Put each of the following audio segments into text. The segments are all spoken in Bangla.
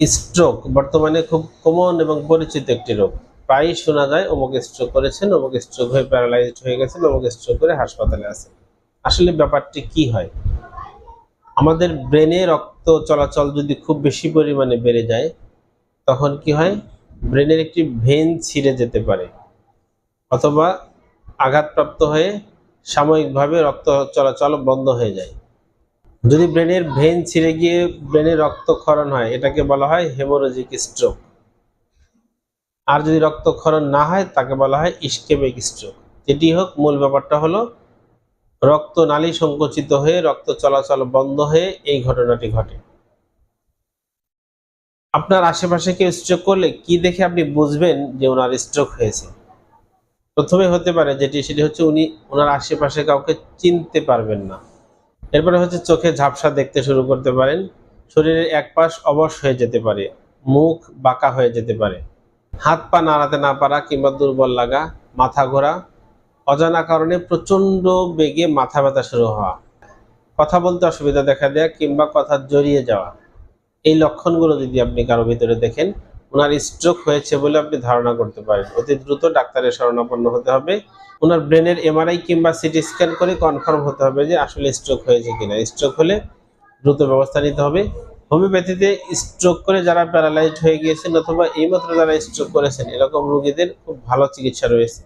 স্ট্রোক বর্তমানে খুব কমন এবং পরিচিত একটি রোগ। প্রায়ই শোনা যায়, অমুক স্ট্রোক করেছেন, অমুক স্ট্রোক হয়ে প্যারালাইজড হয়ে গেছেন, অমুক স্ট্রোক করে হাসপাতালে আছেন। আসলে ব্যাপারটি কি হয়? আমাদের ব্রেনে রক্ত চলাচল যদি খুব বেশি পরিমাণে বেড়ে যায়, তখন কি হয়? ব্রেনের একটি ভেন ছিঁড়ে যেতে পারে। অথবা আঘাতপ্রাপ্ত হয়ে সাময়িকভাবে রক্ত চলাচল বন্ধ হয়ে যায়। যদি ব্রেনের ভেন ছিঁড়ে গিয়ে ব্রেনে রক্তক্ষরণ হয়, এটাকে বলা হয় হেমোরোজিক স্ট্রোক। আর যদি রক্তক্ষরণ না হয়, তাকে বলা হয় ইস্কেমিক স্ট্রোক। যেটি হোক, মূল ব্যাপারটা হলো রক্ত নালী সংকুচিত হয়ে, রক্ত চলাচল বন্ধ হয়ে এই ঘটনাটি ঘটে। আপনার আশেপাশে কেউ স্ট্রোক করলে কি দেখে আপনি বুঝবেন যে ওনার স্ট্রোক হয়েছে? প্রথমে হতে পারে যেটি, সেটি হচ্ছে উনি, ওনার আশেপাশে কাউকে চিনতে পারবেন না। এরপরে হচ্ছে চোখে ঝাপসা দেখতে শুরু করতে পারেন। শরীরের এক পাশ অবশ হয়ে যেতে পারে, মুখ বাঁকা হয়ে যেতে পারে। হাত পা নাড়াতে না পারা কিংবা দুর্বল লাগা, মাথা ঘোরা, অজানা কারণে প্রচণ্ড বেগে মাথা ব্যথা শুরু হওয়া, কথা বলতে অসুবিধা দেখা দেয়া কিংবা কথা জড়িয়ে যাওয়া। এই লক্ষণগুলো যদি আপনি কারও ভিতরে দেখেন ওনার স্ট্রোক হয়েছে বলে আপনি ধারণা করতে পারেন। অতি দ্রুত ডাক্তারের শরণাপন্ন হতে হবে। ওনার ব্রেনের এমআরআই কিংবা সিটি স্ক্যান করে কনফার্ম হতে হবে যে আসলে স্ট্রোক হয়েছে কিনা। স্ট্রোক হলে দ্রুত ব্যবস্থা নিতে হবে। হোমিওপ্যাথিতে স্ট্রোক করে যারা প্যারালাইজড হয়ে গিয়েছেন অথবা এইমাত্র যারা স্ট্রোক করেছেন, এরকম রোগীদের খুব ভালো চিকিৎসা রয়েছে।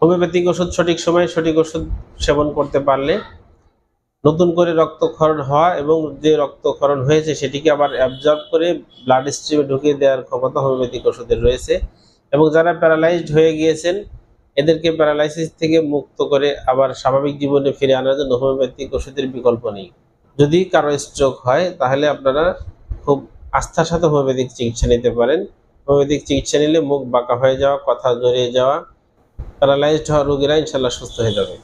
হোমিওপ্যাথিক ওষুধ সঠিক সময়ে সঠিক ওষুধ সেবন করতে পারলে নতুন করে রক্তক্ষরণ হওয়া এবং যে রক্তক্ষরণ হয়েছে সেটিকে আবার অ্যাবজর্ব করে ব্লাড স্ট্রিমে ঢুকিয়ে দেওয়ার ক্ষমতা হোমিওপ্যাথিক ওষুধের রয়েছে। এবং যারা প্যারালাইজড হয়ে গিয়েছেন, এদেরকে প্যারালাইসিস থেকে মুক্ত করে আবার স্বাভাবিক জীবনে ফিরে আনার জন্য হোমিওপ্যাথিক ওষুধের বিকল্প নেই। যদি কারও স্ট্রোক হয়, তাহলে আপনারা খুব আস্থার সাথে হোমিওপ্যাথিক চিকিৎসা নিতে পারেন। হোমিওপ্যাথিক চিকিৎসা নিলে মুখ বাঁকা হয়ে যাওয়া, কথা জড়িয়ে যাওয়া প্যারালাইজড হওয়া রোগীরা ইনশাল্লাহ সুস্থ হয়ে যাবে।